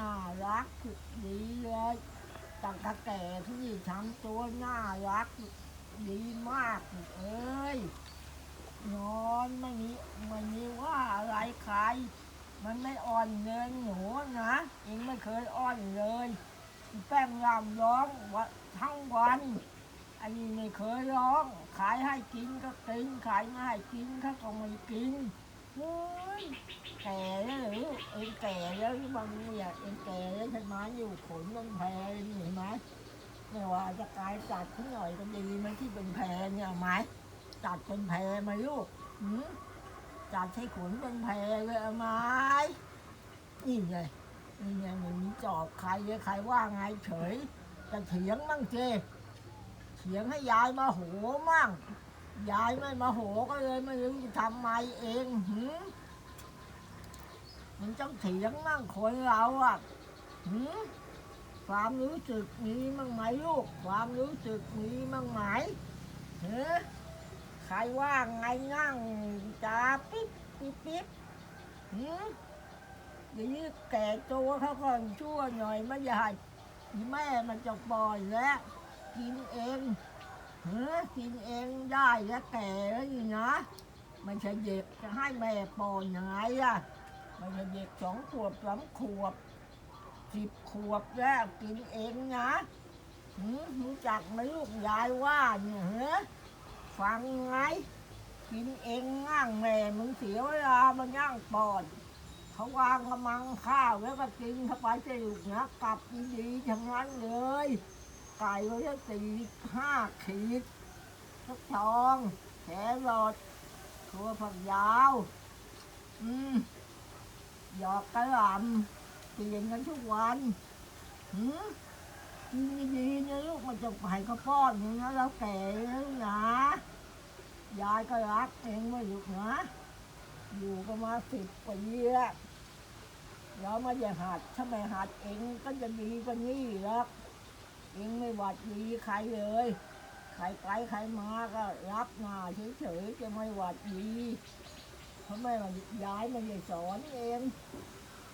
น่ารักดีเลยตั้งแต่แก่ที่ทำตัวน่ารักดีมากเอ้ยนอนไม่มีไม่มีว่าอะไรใคร มันไม่อ่อนเงินหนูนะเองไม่เคยอ่อนเลยแป้งรำร้องว่าทั้งวันอันนี้ไม่เคยร้อง ขายให้กินก็กิน ขายไม่ให้กินเขาก็ไม่กิน เฮ้ยแก่แล้วหรือเองแก่แล้วบางเนี่ยเองแก่แล้วใช่ไหมอยู่ขนมันแพงเห็นไหมไม่ว่าจะกายจัดที่หน่อยก็ดีมันที่เป็นแพรเนี่ยไหมจัดเป็นแพรไหมาลูกหืมจัดให้ขนเป็นแพรเลยเอาไหมนี่ไงนี่ไงมันมีจอบใครเลยใครว่าไงเฉยจะเถียงมั่งเจเถียงให้ยายมาโหมั่ง ยายไม่มาโหก็เลยไม่รู้จะทำไมเองหืมมันต้องเถียงมั่งคนเราอะหืมความรู้สึกมีมั่งไหมลูก ความรู้สึกมีมั่งไหมเฮ้ใครว่าไงนั่งจ้าปิ๊บปิ๊บปิ๊บหืมเดี๋ยวนี้แก่ตัวเขาก่อนชั่วหน่อยไม่อยากแม่มันจะปล่อยแล้วกินเอง เฮ้อกินเองได้แล้วแก่แล้วนี่นะม่ใช่เด็กจะให้แม่ปอนยังไงล่ะม่ใช่เด็กสองขวบสามขวบสิบขวบแล้วกินเองนะหืมรู้จักไหมลูกยายว่าเนี่ยเฮ้อฟังไง กินเองง่างแม่มึงเสียเวลามันย่างปอนเขาวางกำมังข้าวแล้วก็กินเข้าไปจะลูกนะกลับดีๆทั้งนั้นเลย ไก่ก็จะสี่ห้าขีดฟักทองแครอทถั่วฝักยาว อืมหยอกกระหล่ำเปลี่ยนกันทุกวันหืมกินดีๆนะลูกมันจะไปข้าวป้อนอย่างนั้แล้วแก่แล้วนะยายก็รักเองมาอยู่นะอยู่กันมาสิบกว่าปีแล้วแล้วมาอย่าหัดถ้าไม่หัดเองก็จะดีกว่านี้หรอก ยิงไม่หวัดดีใครเลย ใครไปใครมาก็รับมาเฉยๆจะไม่หวัดดีเพราะแม่มันย้ายมันจะสอนเอง